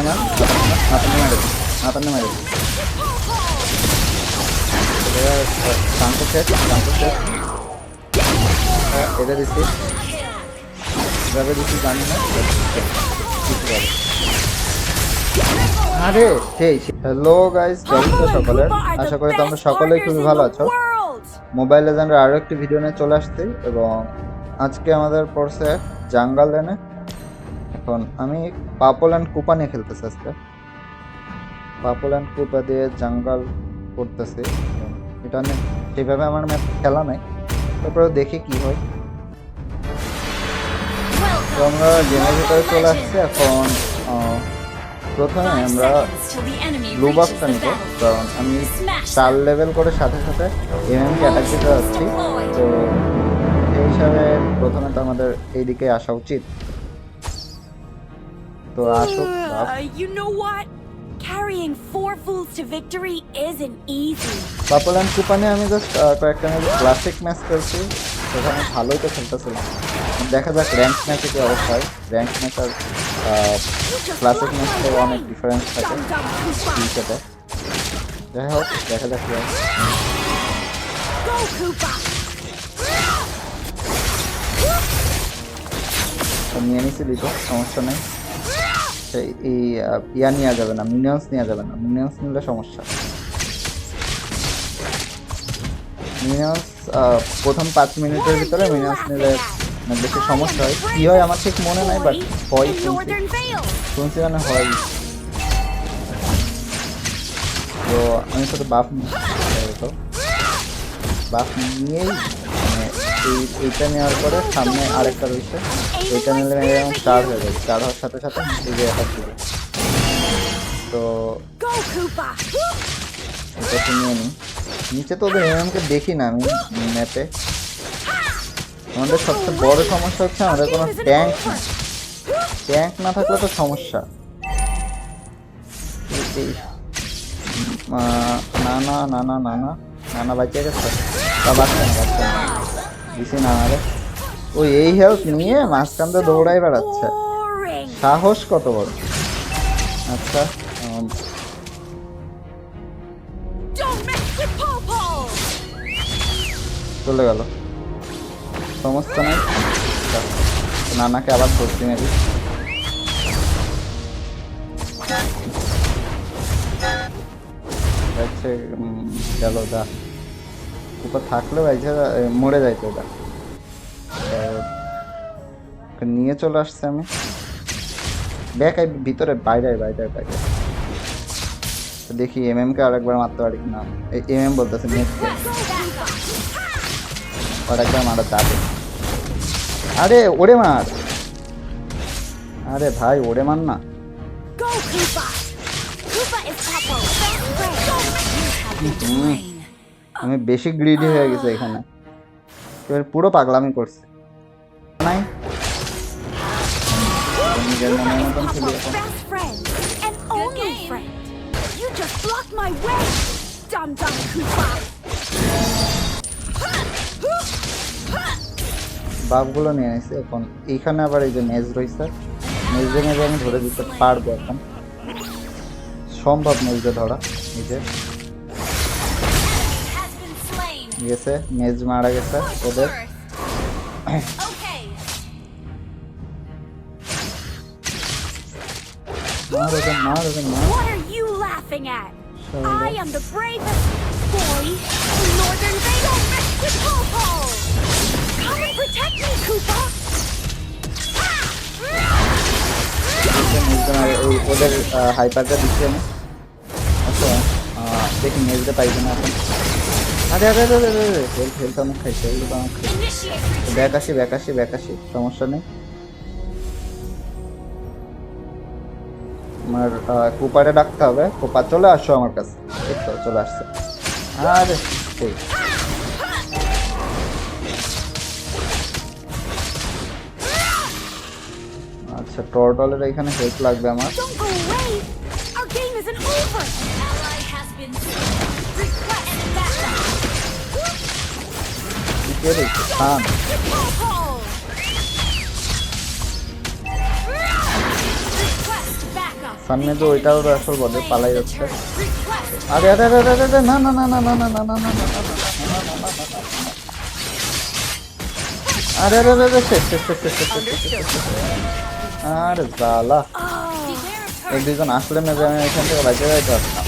নাতান্নে মারে নাতান্নে মারে শান্ত শেষ এটা দিচ্ছি এভাবে দিচ্ছি জানি না আরে সেই হ্যালো গাইস কেমন সকলের আশা করি তোমরা সকলেই খুবই ভালো আছো। মোবাইল লেজেন্ডের আরও একটি ভিডিও নিয়ে চলে আসছি এবং আজকে আমাদের পড়ছে জাঙ্গাল লেনে এখন আমি পাপল অ্যান্ড কুপা নিয়ে খেলতেছি আজকে। পাপল অ্যান্ড কুপা দিয়ে জাঙ্গাল করতেছি। এটা নিয়ে সেভাবে আমার ম্যাচ খেলা নাই। তারপরে দেখি কি হয়। তো আমরা গেমের ভিতরে চলে আসছি। এখন প্রথমে আমরা ব্লু বক্সটা নিব। কারণ আমি চার লেভেল করে সাথে সাথে এমএমকে অ্যাটাক দিতে যাচ্ছি তো সেই হিসাবে প্রথমে তো আমাদের এইদিকে আসা উচিত। তো আসুক Uh, you know what? Carrying four fools to victory isn't easy. পাপল অ্যান্ড কুপানে আমি জাস্ট কয়েকটা ম্যাচ ক্লাসিক ম্যাচ খেলছি। সেখানে ভালোই তো খেলতেছিলাম। দেখা যাক র্যাঙ্ক ম্যাচে কি অবস্থা হয়। র্যাঙ্ক ম্যাচ আর ক্লাসিক ম্যাচ থেকে অনেক ডিফারেন্স থাকে. ক্রিকেটে যাই হোক দেখা যাক কি নিয়ে নিছিলি তো সমস্যা নেই। সেই এই ইয়া নেওয়া যাবে না মিনিয়ন্স নেওয়া যাবে না মিনিয়ন্স নিলে সমস্যা। মিনিয়ন্স প্রথম পাঁচ মিনিটের ভিতরে মিনিয়ন্স নিলে বেশি সমস্যা হয়। কি হয় আমার ঠিক মনে নাই বাট হয় শুনছি মানে হয়। তো আমি সাথে বাফ তো বাফ নিয়েই এইটা নেওয়ার পরে সামনে আরেকটা রয়েছে। এইটা নিলে এরকম চার হয়ে যাবে। চার হওয়ার সাথে সাথে নিজে একটা দিবে। তো এটা নিয়ে নিই। নিচে তো ওদের এমএমকে দেখি না আমি ম্যাপে আমাদের সবচেয়ে বড় সমস্যা হচ্ছে আমাদের কোনো ট্যাঙ্ক ট্যাঙ্ক না থাকলে তো সমস্যা। না না না না না না না বাঁচিয়ে গেছে। তা না বাচ্চা না দিছি না রে ওই এই হেলথ নিয়ে মাঝখান দিয়ে দৌড়াই বেড়াচ্ছে। সাহস কত বড়। আচ্ছা. চলে গেল। সমস্যা নেই। নানাকে আবার ধরতে যাচ্ছে উম, গেল যা। উপর থাকলেও বাইছে মরে যাইতো ওটা নিয়ে চলে আসছে আমি। ব্যাক আই ভিতরে বাইরে বাইরে বাইরে। তো দেখি এম এম কে আরেকবার মারতে পারি কিনা। এম এম বলতেছে নেক্সট আর একবার মারা যাবে। আরে ওরে মার! আরে ভাই ওরে মার না. হুম, আমি বেশি গ্রিডি হয়ে গেছে এখানে। এবার পুরো পাগলামি করছে। নাই। নিজের. বাপগুলো নিয়ে নিছি এখন। এইখানে আবার এই যে মেজ রয়েছে মেজে মেজে আমি ধরে দিতে পারব এখন। সম্ভব মেজে ধরা এই গেছে মেজ মারা গেছে ওদের. মার ওদের মার ওদের মার? I am the bravest boy in Northern Vale. Don't Popo. Come and protect me, Koopa. ওদের হাইপারটা দিচ্ছি আমি আচ্ছা দেখি মেজটা পাইবে না এখন আসি সমস্যা নেই। আমার কুপারে ডাকতে হবে। কুপার চলে আসো আমার কাছে। তো, চলে আসছে। আরে ঠিক আচ্ছা টর্টলের এখানে হেল্প লাগবে আমার। get it. Come. সামনে তো ওইটাও তো আসল বলে পালাই যাচ্ছে আরে আরে আরে আরে আরে না না না না না না না না না আরে আরে আরে শেষ শেষ শেষ শেষ শেষ আরে জালা এই দুজন আসলে মেজে আমি এখান থেকে বাজে যাইতে পারতাম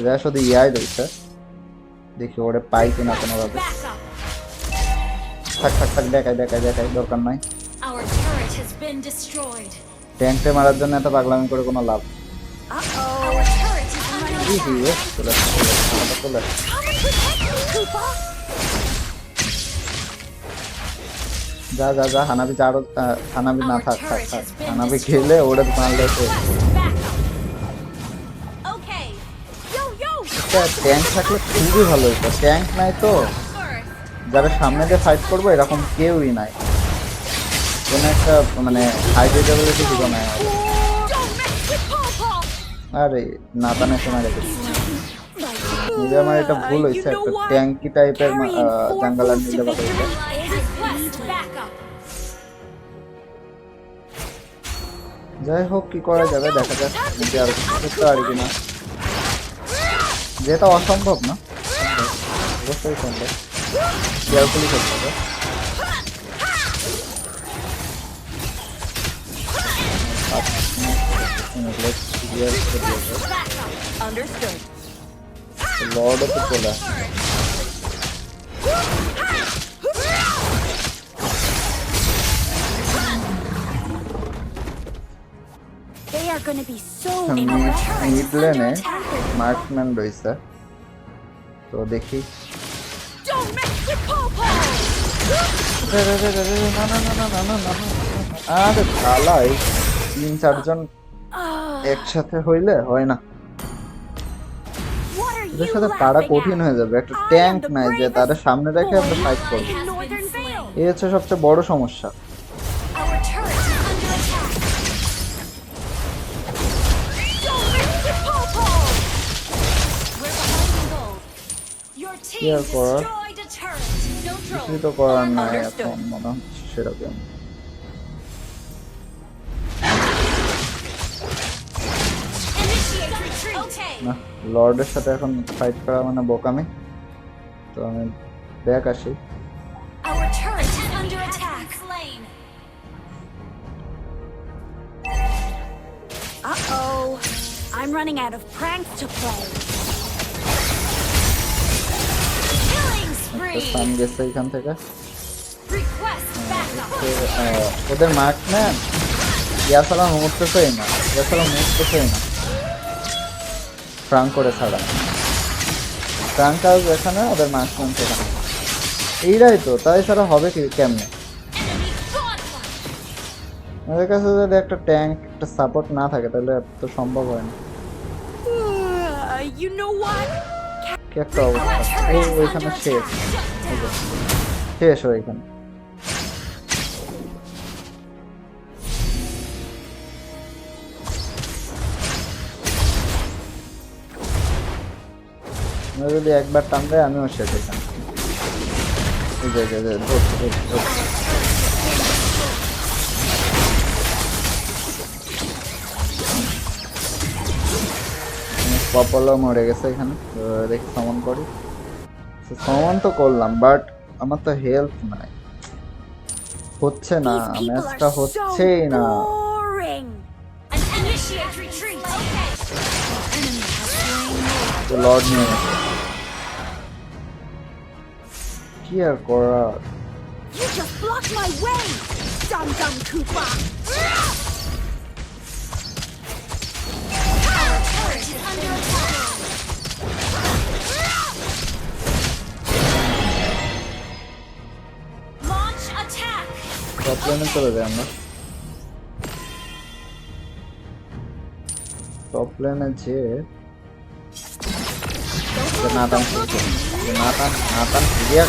এরা শুধু ইয়াই রয়েছে দেখি ওরে পাই কিনা কোনোভাবে। থাক থাক থাক দেখাই দেখাই দেখাই দরকার নাই। ট্যাঙ্কটা মারার জন্য এত পাগলামি করে কোনো লাভ যা যা যা হানাবি চারো হানাবি না থাক থাক থাক। হানাবি খেলে ওরে মারলে একটা ট্যাঙ্ক থাকলে খুবই ভালো হতো। ট্যাঙ্ক নাই তো। যারা সামনে দিয়ে ফাইট করব, এরকম কেউই নাই। কোনো একটা মানে হাইড্রেট কিছু নাই আরে না টানে সময় রেখেছি নিজে আমার এটা ভুল হয়েছে, একটা ট্যাঙ্কি টাইপের জাঙ্গালার নিলে ভালো হয়েছে যাই হোক, কি করা যাবে, দেখা যাক আর কিছু করতে কিনা। যেটা অসম্ভব না অবশ্যই সম্ভব কেয়ারফুলি করতে হবে লর্ডও তো চলে আসছে মিড লেনে মার্কম্যান রয়েছে। তো দেখি। আরে খালাই তিন চারজন একসাথে হইলে হয় না। ওদের সাথে পাড়া কঠিন হয়ে যাবে। একটা ট্যাঙ্ক নাই যে তাদের সামনে রেখে আমরা ফাইট করব। এই হচ্ছে সবচেয়ে বড় সমস্যা। কি করার করার নাই এখন মনে হচ্ছে সেরকম না লর্ডের সাথে এখন ফাইট করা মানে বোকামি তো আমি ব্যাক আসি I'm running out of pranks to play. সান গেছে এখান থেকে। uh, ওদের মার্ক না ইয়াসালা মুহূর্তেছেই না ইয়াসালা মুহূর্তেছেই না। ফ্রাঙ্ক করে ছাড়া। ফ্রাঙ্ক আর এখানে ওদের মার্ক সেখানে এইটাই তো তাই ছাড়া হবে কি কেমনে? ওদের কাছে যদি একটা ট্যাঙ্ক একটা সাপোর্ট না থাকে তাহলে এত সম্ভব হয় না। uh, You know what? কি একটা অবস্থা? এই ওইখানে শেষ। শেষ ওইখানে আমরা যদি একবার টান দেয়, আমিও শেষ এখানে পপলও মরে গেছে এখানে দেখি সমন করি। সমন তো করলাম বাট আমার তো হেলথ নাই। হচ্ছে না ম্যাচটা হচ্ছেই না। লর্ড নিয়ে গেছে। কি আর করার? You just blocked my way, dum-dum Koopa! চলে যাই আমরা ক্লিয়ার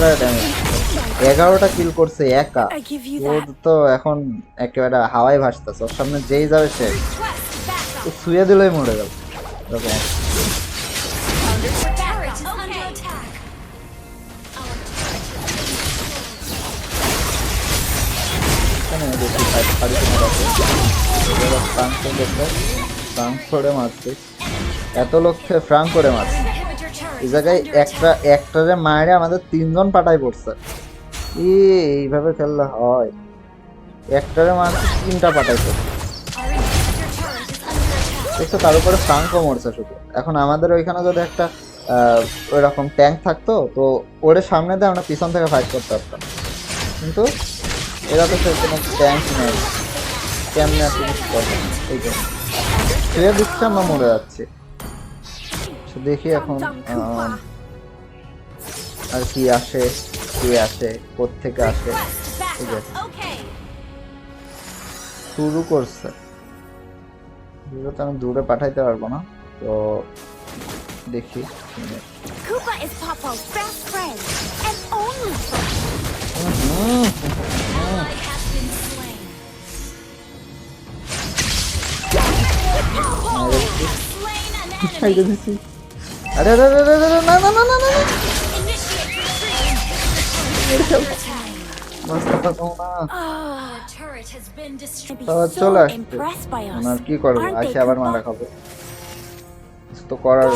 এগারোটা কিল করছে একা ও তো এখন একেবারে হাওয়ায় ভাসতেছে ওর সামনে যেই যাবে সে শুয়ে দিলেই মরে যাবে এবার ফ্রাঙ্ক করে মারছে। এত লোককে ফ্রাঙ্ক করে মারছে। এই জায়গায় একটা একটারে মারে আমাদের তিনজন পাটাই পড়ছে। ই এইভাবে খেললে হয়। একটারে মারছে, তিনটা পাটাই পড়ছে. দেখছ, তার উপরে ফ্রাঙ্কও মরছে শুধু। এখন আমাদের ওইখানে যদি একটা ওইরকম ট্যাঙ্ক থাকতো, তো ওরে সামনে দিয়ে আমরা পিছন থেকে ফাইট করতে পারতাম। কিন্তু এরা তো সে কোনো ট্যাঙ্ক নেই। কেমনে আর কিছু করবে? না, এই শুয়ে দিচ্ছে আমরা মরে যাচ্ছি। তো দেখি এখন আর কি আসে কে আসে কোত্থেকে আসে। ঠিক আছে। শুরু করছে। তো আমি দূরে পাঠাইতে পারব না তো দেখি। Koopa is Popo's best friend and only friend. আরে চলে আসছে। আর কি করব? আবার তো করার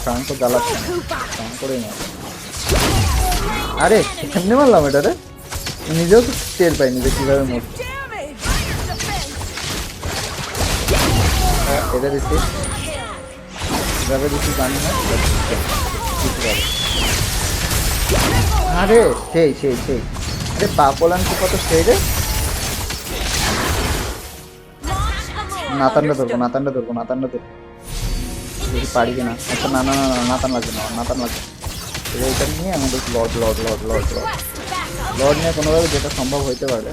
স্নান স্নান আরে মারলাম এটা রে? নিজেও তো টের পাইনি যে কীভাবে মরছে। এটা দিচ্ছি। কীভাবে দিচ্ছি, জানি না। আরে, সেই সেই সেই। আরে পাপলান কি কত সেই রে? নাতানটা ধরবো নাতানটা ধরবো নাতানটা ধরবো। দেখি পারি কিনা। আচ্ছা না না না নাতান লাগবে না, নাতান লাগবে। এটা নিয়ে আমাদের lord lord lord lord backup. Lord নিয়ে কোনোভাবে যেটা সম্ভব হইতে পারে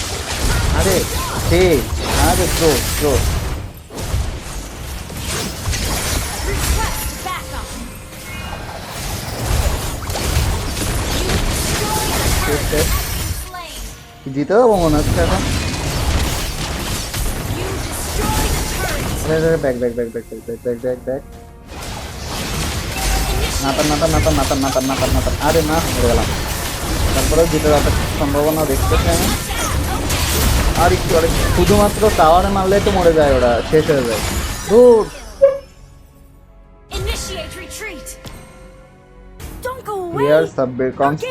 আরে আরে back back back back back back back back back Nathan নাতান নাতান নাতান নাতান নাতান নাতান আরে না হেরে গেলাম তারপরে জিতে যাওয়ার সম্ভাবনা দেখতেছি আমি আর একটু আর শুধুমাত্র টাওয়ারে মারলে তো মরে যায় ওরা শেষ হয়ে যায়। দূর। কমস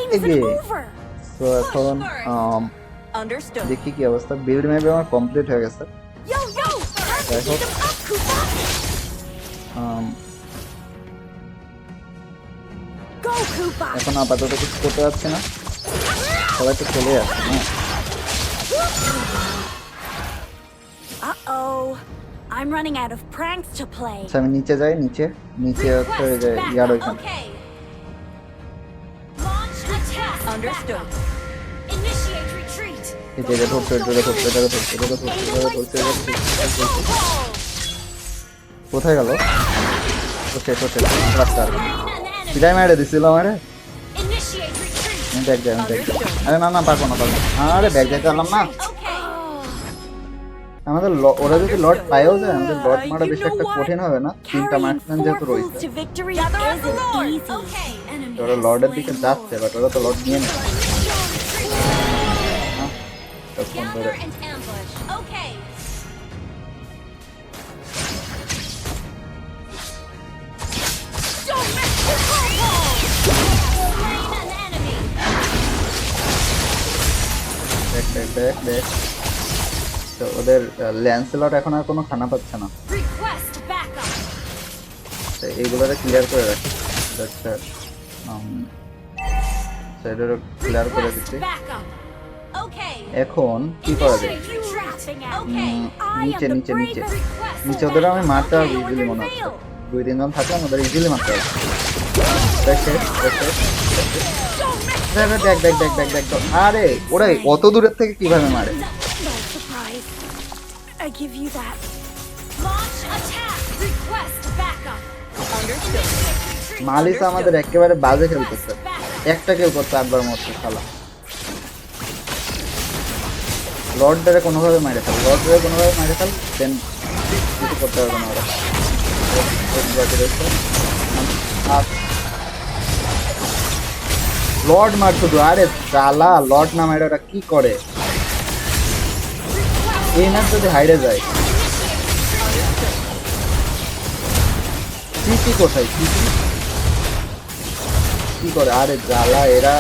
তো এখন um, দেখি কি অবস্থা। বিল্ড ম্যাপে আমার কমপ্লিট হয়ে গেছে। um, এখন আপাতত কিছু করতে পারছি না। সবাই তো চলে যাচ্ছে না? Uh-oh. I'm running out of pranks to play. আচ্ছা আমি নিচে যাই নিচে নিচে হচ্ছে ওই যে ইয়ার ওইখানে Okay. Launch attack. Understood. Initiate retreat. এটা এটা এটা ধরছে এটা ধরছে এটা ধরছে, এটা ধরছে। কোথায় গেল ওকে ওকে রাস্তা বিদায় মেরে দিছিল আমারে Initiate retreat. ব্যাগ আমি আরে না না পারব না পারব না। আরে ব্যাগ যাইতে পারলাম না Okay. আমাদের ওরা যদি লট পায়ও যায় আমাদের লট মারা বেশি একটা কঠিন হবে না তিনটা ম্যাক্সম্যান যেহেতু রয়েছে ওরা লর্ডের দিকে যাচ্ছে বাট ওরা তো লট নিয়ে নেবে Back, back, back, back. তো ওদের ল্যান্সেলট এখন আর কোনো খানা পাচ্ছে না। Request backup. তো এইগুলোরে ক্লিয়ার করে রাখি। আচ্ছা সাইডেরও ক্লিয়ার করে দিচ্ছি. এখন কি করা যায়? নিচে নিচে নিচে। নিচে ওদের আমি মারতে পারব ইজিলি মনে হচ্ছে. দুই তিনজন থাকলে আমাদের ইজিলি মারতে পারব দেখে দেখে দেখ দেখ দেখ দেখ আরে ওরা অত দূরের থেকে কীভাবে মারে. I give you that. Launch attack. Request backup. Understood. মালিস আমাদের একেবারে বাজে খেলতেছে একটা কেউ করতে একবার মরছে শালা লর্ডারে কোনোভাবে মারে ফেল লর্ডারে কোনোভাবে মারে ফেল দেন কিছু করতে পারবে না ওরা লর্ড মার শুধু আরে জ্বালা লর্ড না মারে ওরা কি করে এই যদি হাইরে যায়। কি কি কোথায়? কি? কি করে? আরে জ্বালা এরা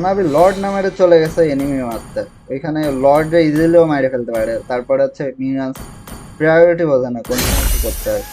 হানাবি লর্ড না মেরে চলে গেছে এনিমি মারতে। এখানে লর্ডে ইজিলিও মারে ফেলতে পারে। তারপরে হচ্ছে মিনিয়ান্স প্রায়োরিটি বোঝে না কোন করতে হয়।